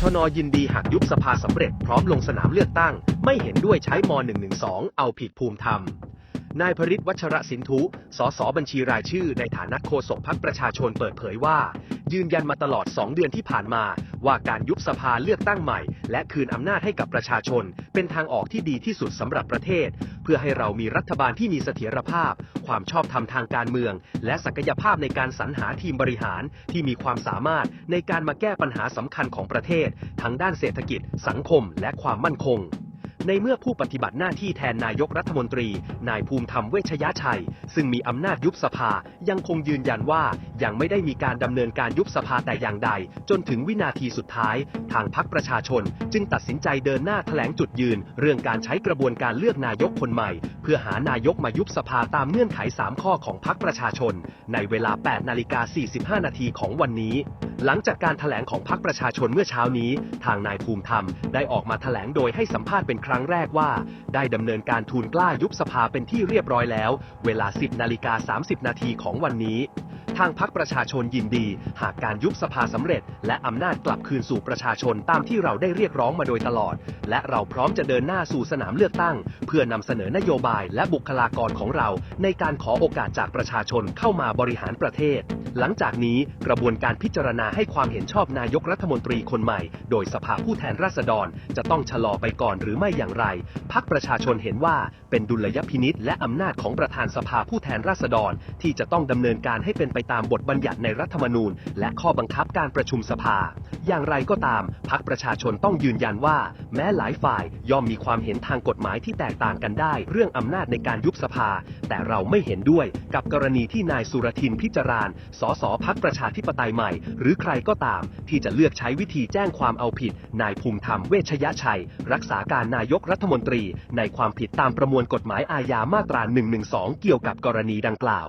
ชนยินดีหากยุบสภาสำเร็จพร้อมลงสนามเลือกตั้ง ไม่เห็นด้วยใช้ม .112 เอาผิดภูมิธรรม นายพริตวัชระสินทุสสบัญชีรายชื่อในฐานะโฆษกพักประชาชนเปิดเผยว่า ยืนยันมาตลอด 2 เดือนที่ผ่านมา ว่าการยุบสภาเลือกตั้งใหม่ และคืนอำนาจให้กับประชาชน เป็นทางออกที่ดีที่สุดสำหรับประเทศ เพื่อให้เรามีรัฐบาลที่มีเสถียรภาพ ความชอบธรรมทางการเมือง และศักยภาพในการสรรหาทีมบริหาร ที่มีความสามารถในการมาแก้ปัญหาสำคัญของประเทศ ทั้งด้านเศรษฐกิจ สังคม และความมั่นคง ในเมื่อผู้ปฏิบัติหน้าที่แทนนายกรัฐมนตรี นายภูมิธรรมเวชยชัย ซึ่งมีอำนาจยุบสภายังคงยืนยันว่ายังไม่ได้มีการดำเนินการยุบสภาแต่อย่างใด จนถึงวินาทีสุดท้าย ทางพักประชาชน จึงตัดสินใจเดินหน้าแถลงจุดยืน เรื่องการใช้กระบวนการเลือกนายกคนใหม่ เพื่อหานายกมายุบสภาตามเงื่อนไข 3 ข้อของพักประชาชน ในเวลา 8 นาฬิกา 45 นาทีของวันนี้หลังจากการถแถลงของพักประชาชนเมื่อเช้านี้ ทางนายภูมิธรรมได้ออกมาถแถลงโดยให้สัมภาษณ์เป็นครั้งแรกว่า ได้ดำเนินการทูลกล้ายุบสภาเป็นที่เรียบร้อยแล้ว เวลา 10นาฬิกา30 นาทีของวันนี้ ทางพักประชาชนยินดี หากการยุบสภาสำเร็จ และอำนาจกลับคืนสู่ประชาชนตามที่เราได้เรียกร้องมาโดยตลอด และเราพร้อมจะเดินหน้าสู่สนามเลือกตั้ง เพื่อนำเสนอนโยบายและบุคลากรของเรา ในการขอโอกาสจากประชาชนเข้ามาบริหารประเทศ หลังจากนี้กระบวนการพิจารณาให้ความเห็นชอบนายกรัฐมนตรีคนใหม่ โดยสภาผู้แทนราษฎร จะต้องชะลอไปก่อนหรือไม่อย่างไร พักประชาชนเห็นว่าเป็นดุลยพินิษและอำนาจของประธานสภาผู้แทนราษฎร ที่จะต้องดำเนินการให้เป็นไปตามบทบัญญัติในรัฐธรรมนูญ และข้อบังคับการประชุมสภา อย่างไรก็ตาม พักประชาชนต้องยืนยันว่า แม้หลายฝ่ายย่อมมีความเห็นทางกฎหมายที่แตกต่างกันได้ เรื่องอำนาจในการยุบสภา แต่เราไม่เห็นด้วยกับกรณีที่นายสุรทินพิจารานสสพักประชาธิปไตยใหม่ หรือใครก็ตาม ที่จะเลือกใช้วิธีแจ้งความเอาผิด นายภูมิธรรมเวชยชัย รักษาการนายกรัฐมนตรี ในความผิดตามประมวลกฎหมายอาญามาตรา 112 เกี่ยวกับกรณีดังกล่าว